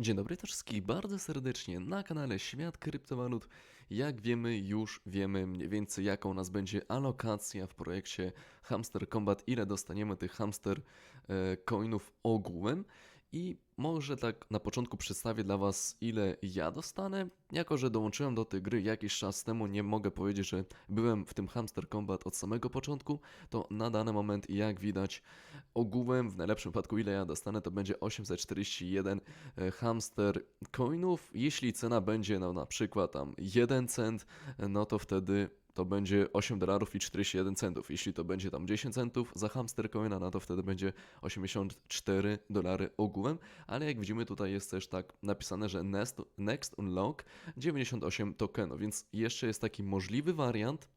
Dzień dobry też wszystkich bardzo serdecznie na kanale Świat Kryptowalut. Jak wiemy, już wiemy mniej więcej jaką nas będzie alokacja w projekcie Hamster Combat, ile dostaniemy tych hamster e, coinów ogółem i może tak na początku przedstawię dla Was ile ja dostanę. Jako, że dołączyłem do tej gry jakiś czas temu, nie mogę powiedzieć, że byłem w tym Hamster Combat od samego początku, to na dany moment jak widać ogółem, w najlepszym wypadku ile ja dostanę, to będzie 841 e, hamster coinów. Jeśli cena będzie no, na przykład tam 1 cent, e, no to wtedy to będzie 8 dolarów i 41 centów. Jeśli to będzie tam 10 centów za hamster coina, no to wtedy będzie 84 dolary ogółem, ale jak widzimy tutaj jest też tak napisane, że next, next unlock 98 tokenów, więc jeszcze jest taki możliwy wariant,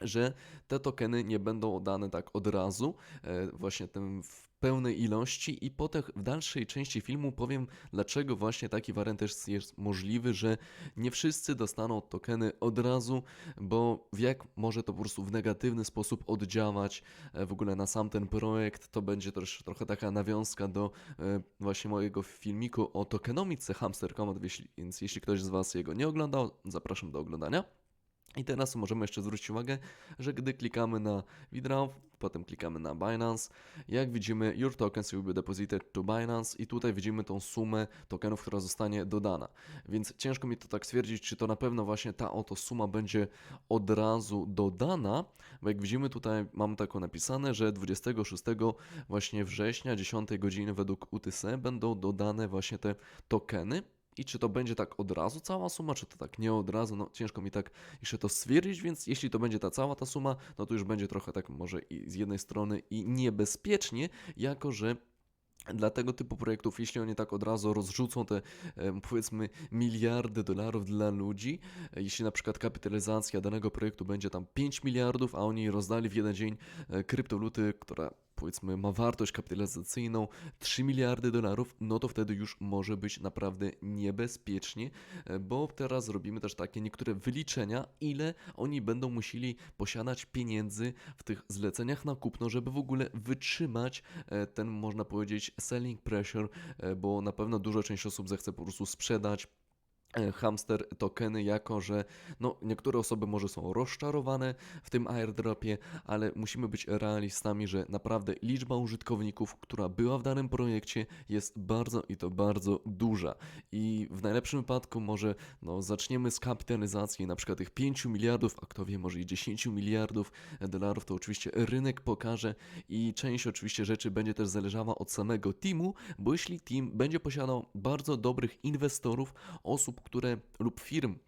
że te tokeny nie będą oddane tak od razu, e, właśnie tym w pełnej ilości i potem w dalszej części filmu powiem, dlaczego właśnie taki wariant też jest możliwy, że nie wszyscy dostaną tokeny od razu, bo jak może to po prostu w negatywny sposób oddziałać e, w ogóle na sam ten projekt, to będzie też trochę taka nawiązka do e, właśnie mojego filmiku o tokenomice Hamster Command, więc jeśli ktoś z Was jego nie oglądał, zapraszam do oglądania. I teraz możemy jeszcze zwrócić uwagę, że gdy klikamy na withdraw, potem klikamy na Binance, jak widzimy your tokens will be deposited to Binance i tutaj widzimy tą sumę tokenów, która zostanie dodana. Więc ciężko mi to tak stwierdzić, czy to na pewno właśnie ta oto suma będzie od razu dodana, bo jak widzimy tutaj mam taką napisane, że 26 właśnie września 10 godziny według UTC będą dodane właśnie te tokeny. I czy to będzie tak od razu cała suma, czy to tak nie od razu, no ciężko mi tak jeszcze to stwierdzić, więc jeśli to będzie ta cała ta suma, no to już będzie trochę tak może i z jednej strony i niebezpiecznie, jako że dla tego typu projektów, jeśli oni tak od razu rozrzucą te powiedzmy miliardy dolarów dla ludzi, e, jeśli na przykład kapitalizacja danego projektu będzie tam 5 miliardów, a oni rozdali w jeden dzień e, kryptowaluty, która powiedzmy ma wartość kapitalizacyjną 3 miliardy dolarów, no to wtedy już może być naprawdę niebezpiecznie, e, bo teraz robimy też takie niektóre wyliczenia, ile oni będą musieli posiadać pieniędzy w tych zleceniach na kupno, żeby w ogóle wytrzymać e, ten, można powiedzieć, selling pressure, e, bo na pewno duża część osób zechce po prostu sprzedać hamster tokeny, jako że no, niektóre osoby może są rozczarowane w tym airdropie, ale musimy być realistami, że naprawdę liczba użytkowników, która była w danym projekcie jest bardzo i to bardzo duża. I w najlepszym wypadku może no, zaczniemy z kapitalizacji na przykład tych 5 miliardów, a kto wie może i 10 miliardów dolarów, to oczywiście rynek pokaże i część oczywiście rzeczy będzie też zależała od samego teamu, bo jeśli team będzie posiadał bardzo dobrych inwestorów, osób, które lub firm,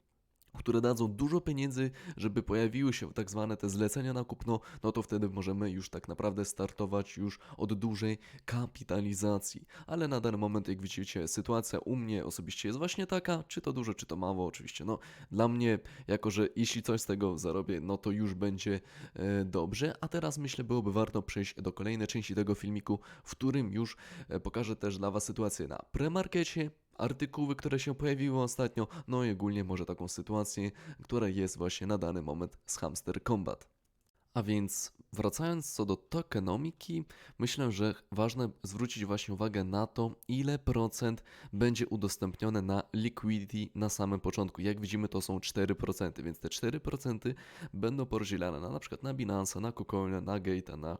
które dadzą dużo pieniędzy, żeby pojawiły się tak zwane te zlecenia na kupno, no to wtedy możemy już tak naprawdę startować już od dużej kapitalizacji. Ale na dany moment, jak widzicie, sytuacja u mnie osobiście jest właśnie taka, czy to dużo, czy to mało, oczywiście. No, dla mnie, jako że jeśli coś z tego zarobię, no to już będzie e, dobrze. A teraz myślę, byłoby warto przejść do kolejnej części tego filmiku, w którym już e, pokażę też dla Was sytuację na premarkecie, artykuły, które się pojawiły ostatnio, no i ogólnie może taką sytuację, która jest właśnie na dany moment z Hamster Combat. A więc wracając co do tokenomiki, myślę, że ważne zwrócić właśnie uwagę na to, ile procent będzie udostępnione na liquidity na samym początku. Jak widzimy, to są 4%, więc te 4% będą porozdzielane na, na przykład na Binance, na KuCoina, na Gate'a, na,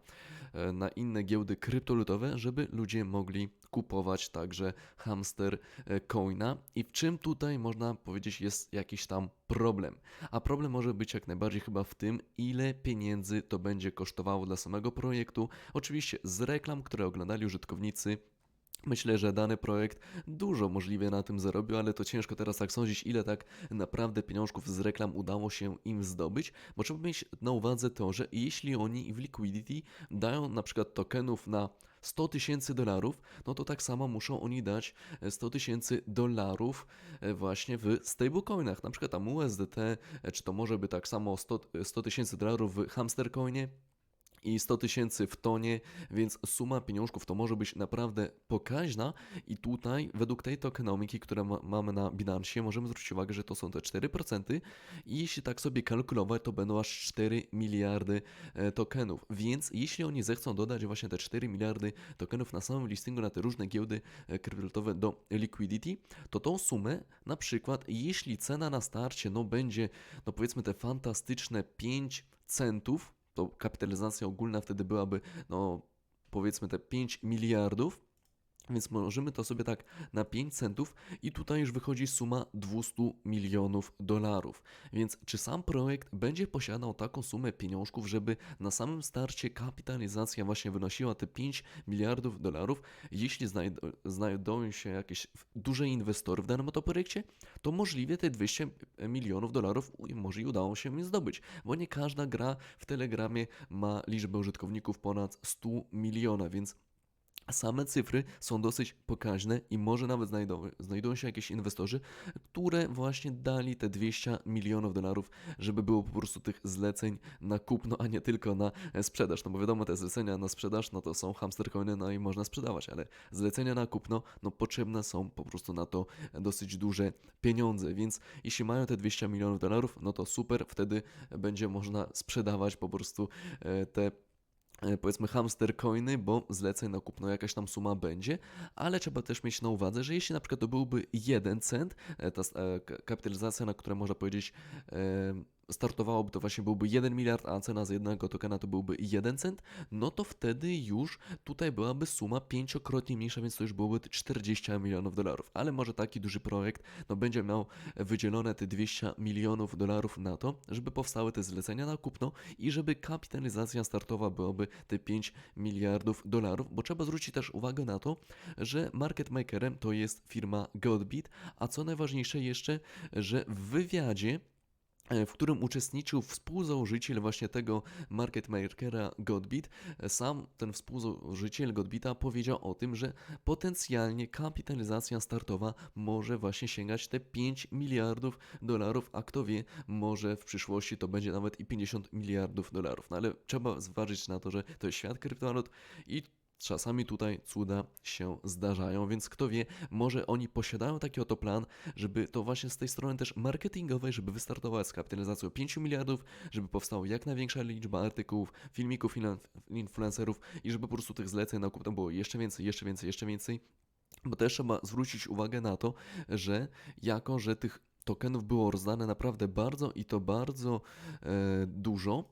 e, na inne giełdy kryptowalutowe, żeby ludzie mogli kupować także hamster e, coina. I w czym tutaj można powiedzieć jest jakiś tam problem? A problem może być jak najbardziej chyba w tym, ile pieniędzy to będzie kosztowało dla samego projektu. Oczywiście z reklam, które oglądali użytkownicy. Myślę, że dany projekt dużo możliwie na tym zarobił, ale to ciężko teraz tak sądzić, ile tak naprawdę pieniążków z reklam udało się im zdobyć, bo trzeba mieć na uwadze to, że jeśli oni w liquidity dają na przykład tokenów na 100 tysięcy dolarów, no to tak samo muszą oni dać e, 100 tysięcy dolarów e, właśnie w stablecoinach, na przykład tam USDT, e, czy to może by tak samo 100 100 tysięcy dolarów w hamstercoinie, i 100 tysięcy w tonie, więc suma pieniążków to może być naprawdę pokaźna. I tutaj według tej tokenomiki, które ma, mamy na Binance, możemy zwrócić uwagę, że to są te 4% i jeśli tak sobie kalkulować, to będą aż 4 miliardy e, tokenów, więc jeśli oni zechcą dodać właśnie te 4 miliardy tokenów na samym listingu na te różne giełdy e, kryptowalutowe do liquidity, to tą sumę na przykład jeśli cena na starcie no będzie no powiedzmy te fantastyczne 5 centów, to kapitalizacja ogólna wtedy byłaby, no powiedzmy te 5 miliardów, więc możemy to sobie tak na 5 centów i tutaj już wychodzi suma 200 milionów dolarów. Więc czy sam projekt będzie posiadał taką sumę pieniążków, żeby na samym starcie kapitalizacja właśnie wynosiła te 5 miliardów dolarów? Jeśli znajd- znajdą się jakieś duże inwestory w danym projekcie, to możliwie te 200 milionów dolarów może i udało się im zdobyć, bo nie każda gra w Telegramie ma liczbę użytkowników ponad 100 miliona, więc Same cyfry są dosyć pokaźne i może nawet znajdą, znajdą się jakieś inwestorzy, które właśnie dali te 200 milionów dolarów, żeby było po prostu tych zleceń na kupno, a nie tylko na sprzedaż. No bo wiadomo, te zlecenia na sprzedaż, no to są hamster coiny, no i można sprzedawać, ale zlecenia na kupno, no potrzebne są po prostu na to dosyć duże pieniądze, więc jeśli mają te 200 milionów dolarów, no to super, wtedy będzie można sprzedawać po prostu e, te powiedzmy hamster coiny, bo zleceń na kupno jakaś tam suma będzie, ale trzeba też mieć na uwadze, że jeśli na przykład to byłby 1 cent, e, ta e, kapitalizacja, na której można powiedzieć e, startowałoby to właśnie byłby 1 miliard, a cena z jednego tokena to byłby 1 cent, no to wtedy już tutaj byłaby suma pięciokrotnie mniejsza, więc to już byłoby te 40 milionów dolarów. Ale może taki duży projekt no, będzie miał wydzielone te 200 milionów dolarów na to, żeby powstały te zlecenia na kupno i żeby kapitalizacja startowa byłaby te 5 miliardów dolarów, bo trzeba zwrócić też uwagę na to, że market makerem to jest firma Godbit, a co najważniejsze jeszcze, że w wywiadzie w którym uczestniczył współzałożyciel właśnie tego market makera Godbit. E, Sam ten współzałożyciel Godbita powiedział o tym, że potencjalnie kapitalizacja startowa może właśnie sięgać te 5 miliardów dolarów, a kto wie, może w przyszłości to będzie nawet i 50 miliardów dolarów. No ale trzeba zważyć na to, że to jest świat kryptowalut i Czasami tutaj cuda się zdarzają, więc kto wie, może oni posiadają taki oto plan, żeby to właśnie z tej strony też marketingowej, żeby wystartować z kapitalizacją 5 miliardów, żeby powstała jak największa liczba artykułów, filmików, influ- influencerów i żeby po prostu tych zleceń na kupno było jeszcze więcej, jeszcze więcej, jeszcze więcej. Bo też trzeba zwrócić uwagę na to, że jako, że tych tokenów było rozdane naprawdę bardzo i to bardzo e, dużo,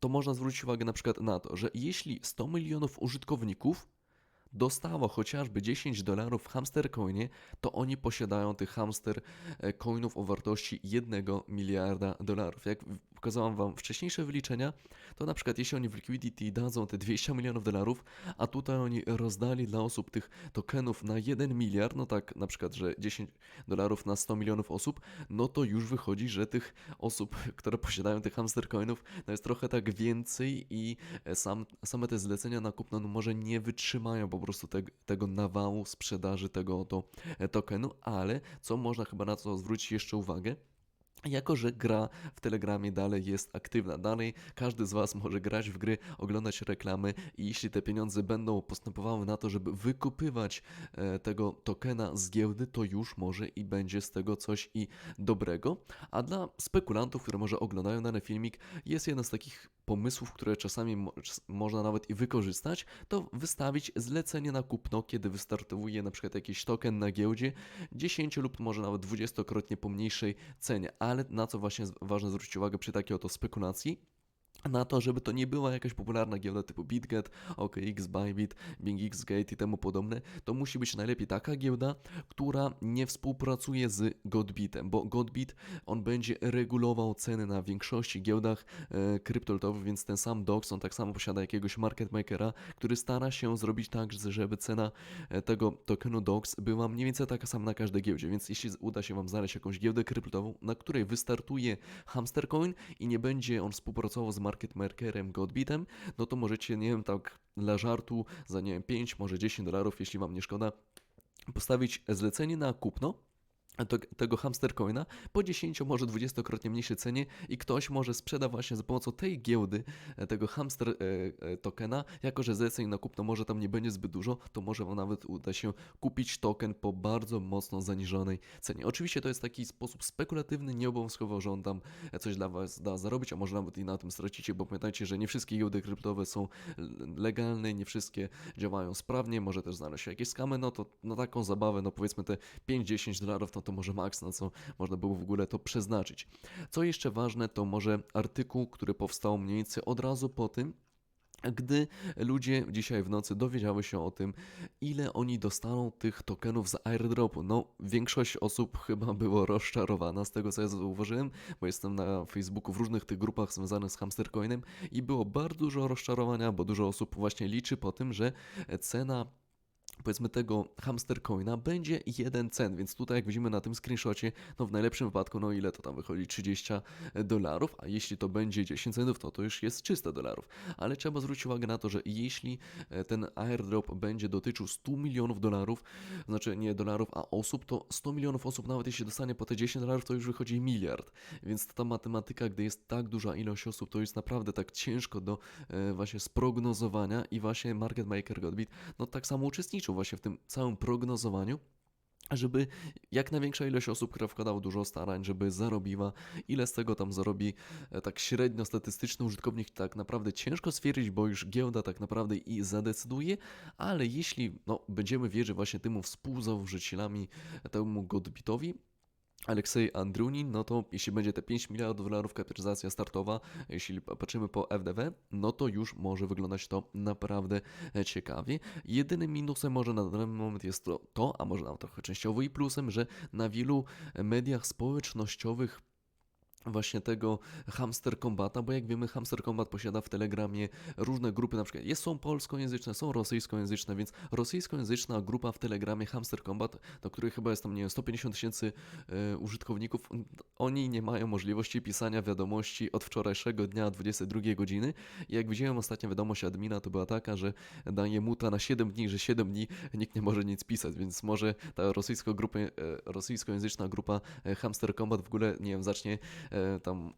to można zwrócić uwagę na przykład na to, że jeśli 100 milionów użytkowników dostało chociażby 10 dolarów w hamster coinie, to oni posiadają tych hamster e, coinów o wartości 1 miliarda dolarów. Jak pokazałam Wam wcześniejsze wyliczenia, to na przykład jeśli oni w liquidity dadzą te 200 milionów dolarów, a tutaj oni rozdali dla osób tych tokenów na 1 miliard, no tak na przykład, że 10 dolarów na 100 milionów osób, no to już wychodzi, że tych osób, które posiadają tych hamster coinów, no jest trochę tak więcej i e, sam, same te zlecenia na kupno no może nie wytrzymają po prostu te, tego nawału sprzedaży tego oto e, tokenu, ale co można chyba na co zwrócić jeszcze uwagę, jako, że gra w Telegramie dalej jest aktywna, dalej każdy z Was może grać w gry, oglądać reklamy i jeśli te pieniądze będą postępowały na to, żeby wykupywać e, tego tokena z giełdy, to już może i będzie z tego coś i dobrego. A dla spekulantów, które może oglądają dany filmik, jest jeden z takich pomysłów, które czasami mo można nawet i wykorzystać, to wystawić zlecenie na kupno, kiedy wystartuje na przykład jakiś token na giełdzie 10 lub może nawet 20-krotnie po mniejszej cenie. Ale na co właśnie ważne zwrócić uwagę przy takiej oto spekulacji? Na to, żeby to nie była jakaś popularna giełda typu BitGet, OKX, Bybit, BingX Gate i temu podobne, to musi być najlepiej taka giełda, która nie współpracuje z Godbitem, bo Godbit on będzie regulował ceny na większości giełdach e, kryptowalutowych, więc ten sam DOX, on tak samo posiada jakiegoś market makera, który stara się zrobić tak, żeby cena e, tego tokenu DOX była mniej więcej taka sama na każdej giełdzie, więc jeśli uda się Wam znaleźć jakąś giełdę kryptową, na której wystartuje Hamster Coin i nie będzie on współpracował z market makerem Godbitem, no to możecie, nie wiem, tak dla żartu za, nie wiem, 5, może 10 dolarów, jeśli Wam nie szkoda, postawić zlecenie na kupno tego hamster coina po 10, może 20-krotnie mniejszej cenie i ktoś może sprzeda właśnie za pomocą tej giełdy e, tego hamster e, e, tokena, jako że zleceń na kupno może tam nie będzie zbyt dużo, to może wam nawet uda się kupić token po bardzo mocno zaniżonej cenie. Oczywiście to jest taki sposób spekulatywny, nieobowiązkowo, że on tam coś dla was da zarobić, a może nawet i na tym stracicie, bo pamiętajcie, że nie wszystkie giełdy kryptowe są legalne, nie wszystkie działają sprawnie, może też znaleźć się jakieś skamy, no to na taką zabawę, no powiedzmy te 5-10 dolarów, no to może maks, na co można było w ogóle to przeznaczyć. Co jeszcze ważne, to może artykuł, który powstał mniej więcej od razu po tym, gdy ludzie dzisiaj w nocy dowiedziały się o tym, ile oni dostaną tych tokenów z airdropu. No, większość osób chyba było rozczarowana z tego, co ja zauważyłem, bo jestem na Facebooku w różnych tych grupach związanych z hamstercoinem i było bardzo dużo rozczarowania, bo dużo osób właśnie liczy po tym, że cena powiedzmy tego hamster coina będzie jeden cent, więc tutaj jak widzimy na tym screenshocie, no w najlepszym wypadku, no ile to tam wychodzi, 30 dolarów, a jeśli to będzie 10 centów, to to już jest 300 dolarów. Ale trzeba zwrócić uwagę na to, że jeśli e, ten airdrop będzie dotyczył 100 milionów dolarów, znaczy nie dolarów, a osób, to 100 milionów osób, nawet jeśli dostanie po te 10 dolarów, to już wychodzi miliard. Więc ta matematyka, gdy jest tak duża ilość osób, to jest naprawdę tak ciężko do e, właśnie sprognozowania i właśnie market maker Godbit, no tak samo uczestniczył właśnie w tym całym prognozowaniu żeby jak największa ilość osób, która wkładała dużo starań, żeby zarobiła, ile z tego tam zarobi e, tak średnio statystyczny użytkownik, tak naprawdę ciężko stwierdzić, bo już giełda tak naprawdę i zadecyduje, ale jeśli no, będziemy wierzyć właśnie temu współzałożycielami, temu Godbitowi, Aleksiej Andrunin, no to jeśli będzie te 5 miliardów dolarów kapitalizacja startowa, jeśli patrzymy po FDW, no to już może wyglądać to naprawdę ciekawie. Jedynym minusem może na dany moment jest to, to, a może nawet trochę częściowo i plusem, że na wielu mediach społecznościowych właśnie tego Hamster Combata, bo jak wiemy Hamster Combat posiada w Telegramie różne grupy, na przykład są polskojęzyczne, są rosyjskojęzyczne, więc rosyjskojęzyczna grupa w Telegramie Hamster Combat, do której chyba jest tam, nie wiem, 150 tysięcy e, użytkowników, oni nie mają możliwości pisania wiadomości od wczorajszego dnia 22 godziny. Jak widziałem ostatnia wiadomość admina, to była taka, że daje muta na 7 dni, że 7 dni nikt nie może nic pisać, więc może ta rosyjsko grupy, e, rosyjskojęzyczna grupa e, Hamster Combat w ogóle, nie wiem, zacznie tam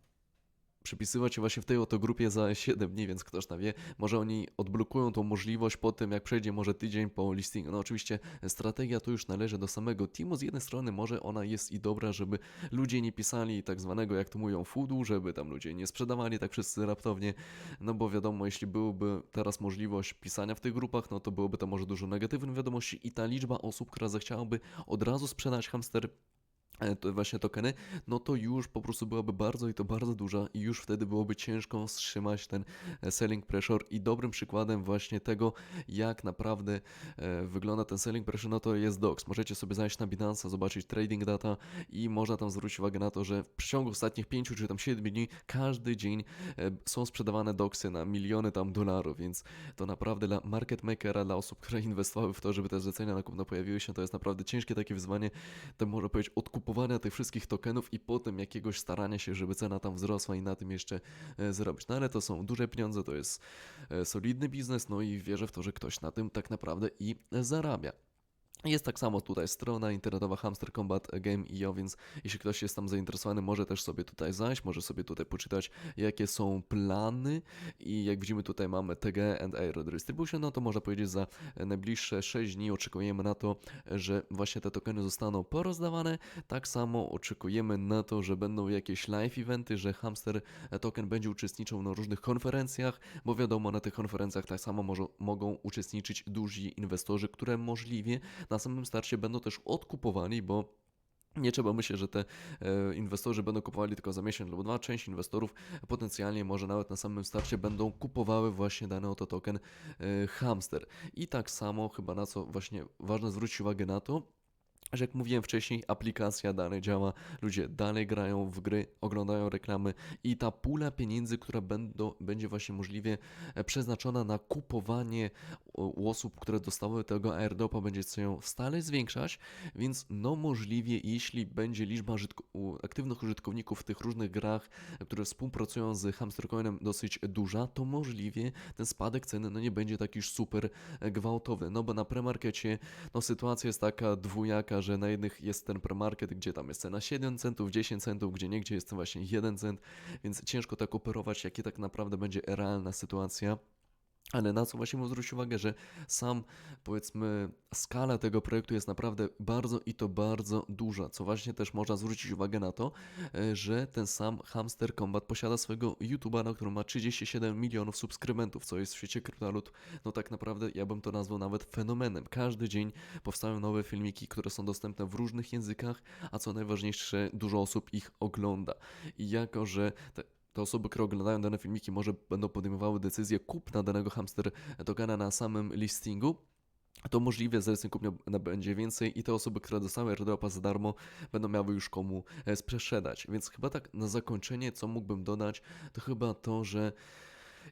przypisywać się właśnie w tej oto grupie za 7 dni, więc ktoś tam wie, może oni odblokują tą możliwość po tym, jak przejdzie może tydzień po listingu. No oczywiście strategia to już należy do samego teamu. Z jednej strony może ona jest i dobra, żeby ludzie nie pisali tak zwanego, jak to mówią, foodu, żeby tam ludzie nie sprzedawali tak wszyscy raptownie, no bo wiadomo, jeśli byłoby teraz możliwość pisania w tych grupach, no to byłoby to może dużo negatywnych wiadomości i ta liczba osób, która zechciałaby od razu sprzedać hamster e, to właśnie tokeny, no to już po prostu byłaby bardzo i to bardzo duża i już wtedy byłoby ciężko wstrzymać ten e, selling pressure i dobrym przykładem właśnie tego, jak naprawdę e, wygląda ten selling pressure, no to jest DOX. Możecie sobie zajść na Binance, zobaczyć trading data i można tam zwrócić uwagę na to, że w przeciągu ostatnich 5 czy tam 7 dni każdy dzień e, są sprzedawane doksy na miliony tam dolarów, więc to naprawdę dla market makera, dla osób, które inwestowały w to, żeby te zlecenia na kupno pojawiły się, to jest naprawdę ciężkie takie wyzwanie, to można powiedzieć odkupowania tych wszystkich tokenów i potem jakiegoś starania się, żeby cena tam wzrosła i na tym jeszcze e, zrobić. No ale to są duże pieniądze, to jest e, solidny biznes, no i wierzę w to, że ktoś na tym tak naprawdę i zarabia. Jest tak samo tutaj strona internetowa Hamster Combat Game.io, więc jeśli ktoś jest tam zainteresowany, może też sobie tutaj zajść, może sobie tutaj poczytać, jakie są plany i jak widzimy tutaj mamy TG and Air Distribution, no to można powiedzieć za najbliższe 6 dni oczekujemy na to, że właśnie te tokeny zostaną porozdawane. Tak samo oczekujemy na to, że będą jakieś live eventy, że Hamster Token będzie uczestniczył na różnych konferencjach, bo wiadomo, na tych konferencjach tak samo może, mogą uczestniczyć duzi inwestorzy, które możliwie na samym starcie będą też odkupowani, bo nie trzeba myśleć, że te e, inwestorzy będą kupowali tylko za miesiąc lub dwa. Część inwestorów potencjalnie może nawet na samym starcie będą kupowały właśnie dany oto token e, Hamster. I tak samo chyba na co właśnie ważne zwrócić uwagę na to, że jak mówiłem wcześniej, aplikacja dalej działa, ludzie dalej grają w gry, oglądają reklamy i ta pula pieniędzy, która będą, będzie właśnie możliwie e, przeznaczona na kupowanie u osób, które dostały tego airdropa, będzie się stale zwiększać, więc no możliwie, jeśli będzie liczba aktywnych użytkowników w tych różnych grach, które współpracują z Hamstercoinem dosyć duża, to możliwie ten spadek ceny no nie będzie taki super e, gwałtowny, no bo na premarkecie no sytuacja jest taka dwujaka, że na jednych jest ten premarket, gdzie tam jest cena 7 centów, 10 centów, gdzie niegdzie jest właśnie 1 cent, więc ciężko tak operować, jakie tak naprawdę będzie realna sytuacja. Ale na co właśnie mu zwrócić uwagę, że sam powiedzmy skala tego projektu jest naprawdę bardzo i to bardzo duża, co właśnie też można zwrócić uwagę na to, e, że ten sam Hamster Combat posiada swojego YouTube'a, na którym ma 37 milionów subskrybentów, co jest w świecie kryptowalut, no tak naprawdę ja bym to nazwał nawet fenomenem. Każdy dzień powstają nowe filmiki, które są dostępne w różnych językach, a co najważniejsze, dużo osób ich ogląda. I jako, że te te osoby, które oglądają dane filmiki, może będą podejmowały decyzję kupna danego hamster tokena na samym listingu, to możliwe, że kupnia będzie więcej i te osoby, które dostały airdropa za darmo, będą miały już komu e, sprzedać. Więc chyba tak na zakończenie, co mógłbym dodać, to chyba to, że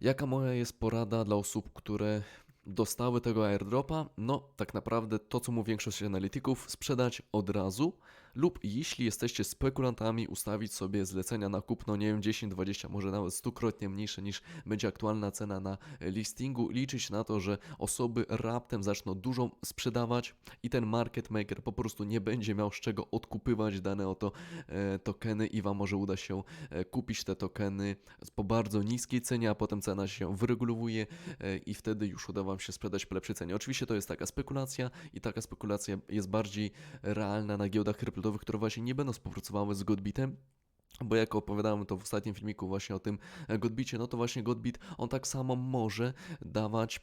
jaka moja jest porada dla osób, które dostały tego airdropa? No, tak naprawdę to, co mu większość analityków, sprzedać od razu lub jeśli jesteście spekulantami, ustawić sobie zlecenia na kupno, nie wiem, 10, 20, może nawet stukrotnie mniejsze niż będzie aktualna cena na listingu, liczyć na to, że osoby raptem zaczną dużo sprzedawać i ten market maker po prostu nie będzie miał z czego odkupywać dane oto e, tokeny i Wam może uda się e, kupić te tokeny po bardzo niskiej cenie, a potem cena się wyregulowuje e, i wtedy już uda Wam się sprzedać po lepszej cenie. Oczywiście to jest taka spekulacja i taka spekulacja jest bardziej realna na giełdach kryptowych, które właśnie nie będą współpracowały z Godbitem. Bo jak opowiadałem to w ostatnim filmiku właśnie o tym Godbicie, no to właśnie Godbit, on tak samo może dawać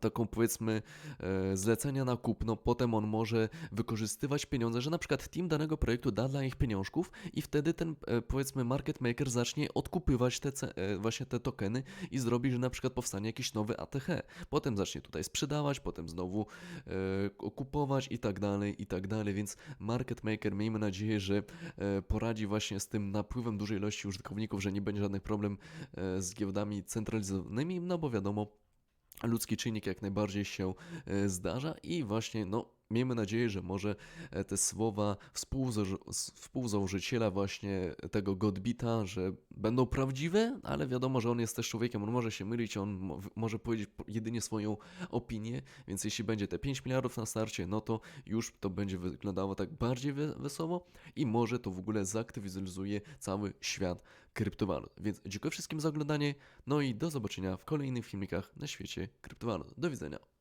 taką powiedzmy e, zlecenia na kupno, potem on może wykorzystywać pieniądze, że na przykład team danego projektu da dla nich pieniążków i wtedy ten e, powiedzmy market maker zacznie odkupywać te e, właśnie te tokeny i zrobi, że na przykład powstanie jakiś nowy ATH. Potem zacznie tutaj sprzedawać, potem znowu kupować i tak dalej, i tak dalej, więc market maker miejmy nadzieję, że poradzi właśnie z tym napływem dużej ilości użytkowników, że nie będzie żadnych problem z giełdami centralizowanymi, no bo wiadomo, ludzki czynnik jak najbardziej się e, zdarza i właśnie no miejmy nadzieję, że może e, te słowa współzałożyciela właśnie tego Godbita, że będą prawdziwe, ale wiadomo, że on jest też człowiekiem, on może się mylić, on może powiedzieć po- jedynie swoją opinię, więc jeśli będzie te 5 miliardów na starcie, no to już to będzie wyglądało tak bardziej we- wesoło i może to w ogóle zaktywizuje cały świat kryptowalut. Więc dziękuję wszystkim za oglądanie, no i do zobaczenia w kolejnych filmikach na świecie kryptowalut. Do widzenia.